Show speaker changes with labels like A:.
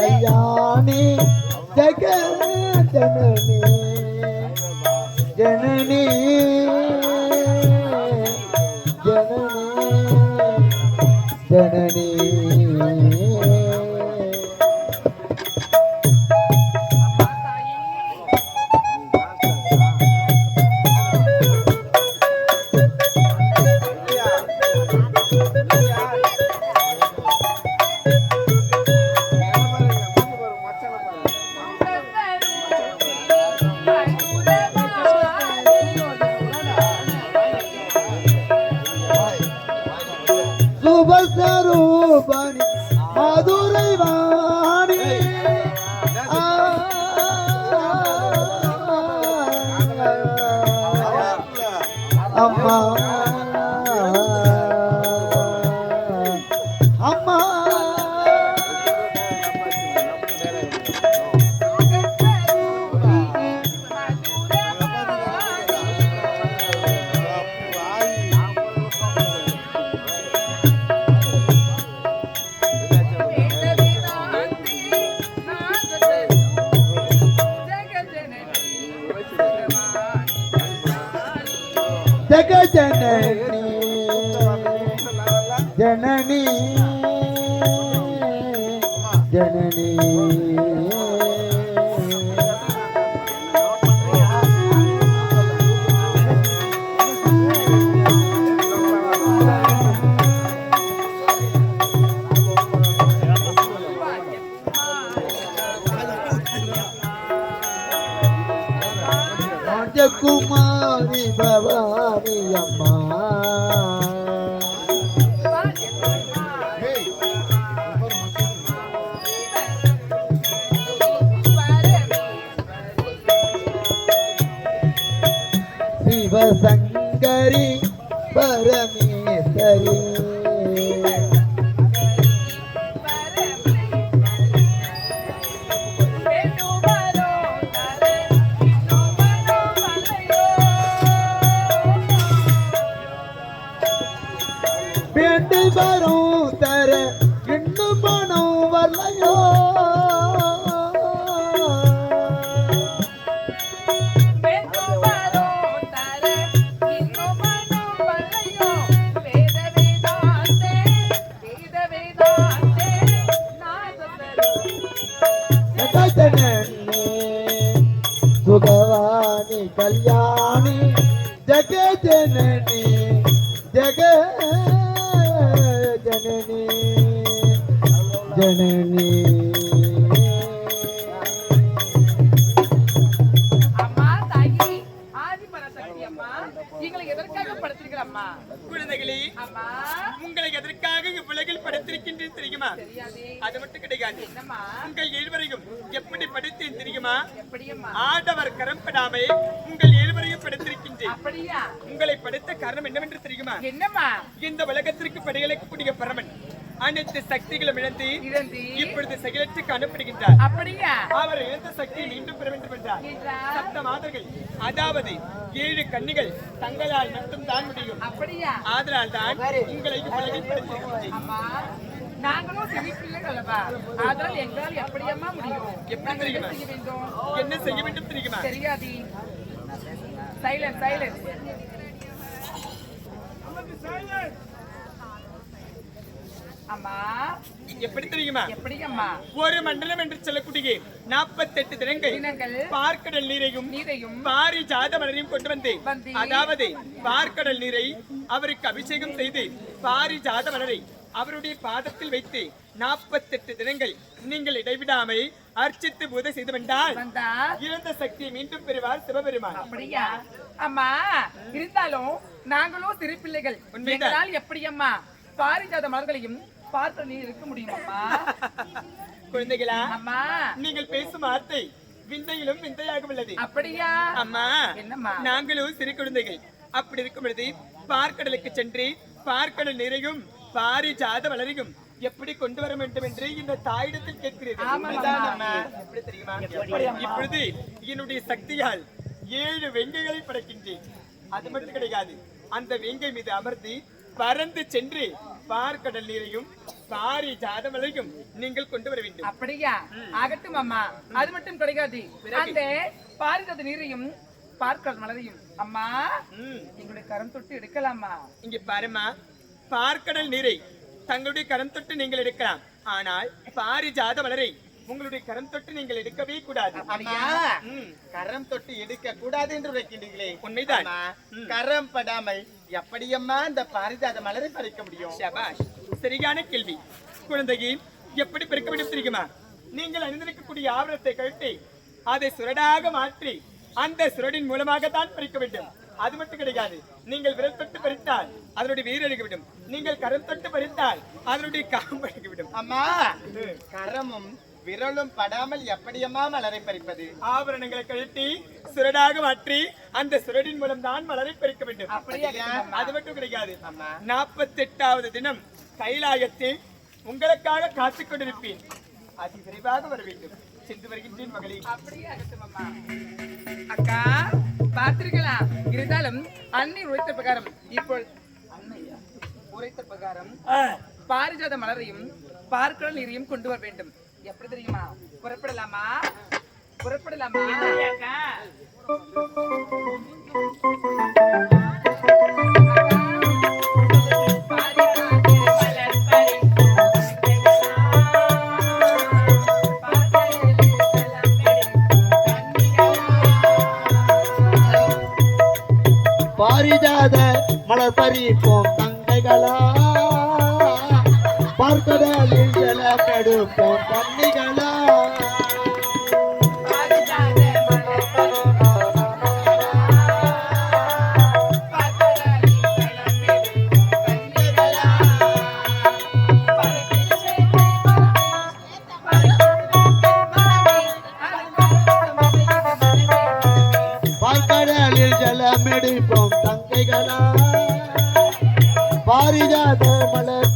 A: Kalyani ஜெகஜனனி bunny. Janani. Janani. ராஜகுமாரி பவானி அம்மா. சிவசங்கரி பரமேஸ்வரி. சுகவாணி கல்யாணி ஜக ஜனனி ஜனனி
B: அம்மா தாயி ஆதி பராசக்தி அம்மா எங்களை எதற்காக படுத்திருக்கிறம்மா
C: குழந்தைகளே
B: அம்மா.
C: உங்களை எதற்காக இவ்வுலகில் படைத்திருக்கின்றேன் தெரியுமா? அது மட்டும் கிடையாது. உங்கள் இருவரையும் எப்படி படைத்தேன் தெரியுமா? ஆடவர் கரம் படாமல் உங்கள் இருவரையும் படைத்திருக்கின்றேன். உங்களை படைத்த காரணம் என்னவென்று தெரியுமா?
B: என்னம்மா?
C: இந்த உலகத்திற்கு படையளிக்கக்கூடிய பரமன் அனைத்து சக்திகளும் இழந்து இப்பொழுது செயலற்று காணப்படுகின்றார்
B: அப்படியா?
C: அவர் இழந்த சக்தியை மீண்டும் பெற வேண்டும் என்றார். சப்த மாதர்கள் அதாவது ஏழு கன்னிகள் தங்களால் மட்டும் தான் முடியும்.
B: அப்படியா?
C: ஆதலால் தான் உங்களை உலகில் படைத்திருக்கின்றேன்.
B: நாங்களும் சிறு பிள்ளைகள் அல்லவா அதனால் எங்களால் எப்படியம்மா முடியும்?
C: எப்படி?
B: செய்ய வேண்டும்?
C: என்ன செய்ய வேண்டும் தெரியுமா?
B: தெரியாதி. சைலன்ஸ் சைலன்ஸ் அம்மா
C: எப்படி தெரியுமா?
B: எப்படி அம்மா
C: ஒரு மண்டலம் என்று சொல்லக்கூடிய நாற்பத்தெட்டு தினங்கள் பார்க்கடல் நீரையும்
B: நீரையும்
C: பாரிஜாத மலரையும் கொண்டு வந்தேன்
B: வந்து.
C: அதாவது பார்க்கடல் நீரை அவருக்கு அபிஷேகம் செய்து பாரிஜாத மலரை அவருடைய பாதத்தில் வைத்து நாற்பத்தெட்டு தினங்கள் நீங்கள் இடைவிடாமல் அர்ச்சித்து பூதை செய்து வந்தால்
B: வந்தா?
C: இழந்த சக்தியை மீண்டும் பெறுவார் சிவபெருமான்.
B: அப்படியா? அம்மா இருந்தாலும் நாங்களும் சிறு பிள்ளைகள். எங்களால் எப்படி அம்மா? பாரிஜாத மலர்களையும் பார்த்து நீ இருக்க முடியுமாம்மா
C: குழந்தைகளா
B: அம்மா.
C: நீங்கள் பேசும் வார்த்தை விந்தையிலும் விந்தையாக உள்ளது.
B: அப்படியா?
C: அம்மா
B: என்னம்மா?
C: நாங்களும் சிறு குழந்தைகள். அப்படி இருக்கும் பொழுது பார்க்கடலுக்கு சென்று பார்க்கடல் நிறையும் பாரிஜாத வளரையும் எப்படி கொண்டு வர வேண்டும் என்று இந்த தாயிடத்தில் கேட்கிறீர்கள் இப்பொழுது என்னுடைய சக்தியால் ஏழு வெங்கைகளை படைக்கின்றேன். அது மட்டும் கிடையாது அந்த வெங்கை மீது அமர்த்தி பறந்து சென்று பார்க்கடல் நீரையும் பாரி ஜாதமலையும் நீங்கள் கொண்டு வர வேண்டும்
B: அப்படியா ஆகட்டும் அம்மா. அது மட்டும் கிடைக்காது அந்த பாரிஜாத நீரையும் பார்க்கல் மலரையும் அம்மா. எங்களுடைய கரம் தொட்டு எடுக்கலாமா
C: இங்க பாருமா பார்க்கடல் நீரை தங்களுடைய கரம் தொட்டு நீங்கள் எடுக்கலாம். ஆனால் பாரிஜாத மலரை உங்களுடைய கரம் தொட்டு நீங்கள் எடுக்கவே கூடாது.
A: கரம் தொட்டு எடுக்க கூடாது என்று உரைக்கின்றீர்களே.
C: உண்மைதான்.
A: கரம் படாமல் எப்படியம்மா இந்த பாரிஜாத மலரை பறிக்க முடியும்?
C: சரியான கேள்வி. குழந்தையை எப்படி பிறக்க வேண்டும் தெரியுமா? நீங்கள் அணிந்திருக்கக்கூடிய ஆவணத்தை கழட்டி அதை சுரடாக மாற்றி அந்த சுரடின் மூலமாக தான் பறிக்க வேண்டும். அது மட்டும் கிடையாது நீங்கள் விரல் தொட்டு பறித்தால் அதனுடைய வீர் அழுகிவிடும். நீங்கள் கரம் தொட்டு பறித்தால் அதனுடைய காம்பு அழுகிவிடும்.
A: அம்மா கரமும் விரலும் படாமல் எப்படியம்மா மலரை பறிப்பது?
C: ஆபரணங்களை கழட்டி சுரடாக மாற்றி அந்த சுரடின் மூலம் தான் மலரை பறிக்க வேண்டும்.
B: அப்படியா
C: அது மட்டும் கிடைக்காது.
A: அம்மா.
C: நாற்பத்தெட்டாவது தினம் கைலாயத்தில் உங்களுக்காக காத்துக் கொண்டிருப்பேன். அதி விரைவாக வர வேண்டும். சென்று வருகின்றேன் மகளே.
B: அப்படியே அக்கா பார்த்திருக்கலாம் இருந்தாலும் அன்னை உரைத்த பிரகாரம் இப்போ அன்னையா உரைத்த பிரகாரம் பாரிஜாத மலரையும் பார்க்கடல் நீரையும் கொண்டு வர வேண்டும். எப்படி தெரியுமா? புறப்படலாமா? புறப்படலாமா?
A: பாரிஜாத மலர் பறிப்போம் தங்கைகளா. பார்க்கடலில் ஜலம் எடுப்போம் தண்ணிகளா. ஜலம் எடுப்போம் தங்கைகளா? பாரிஜாத மலர்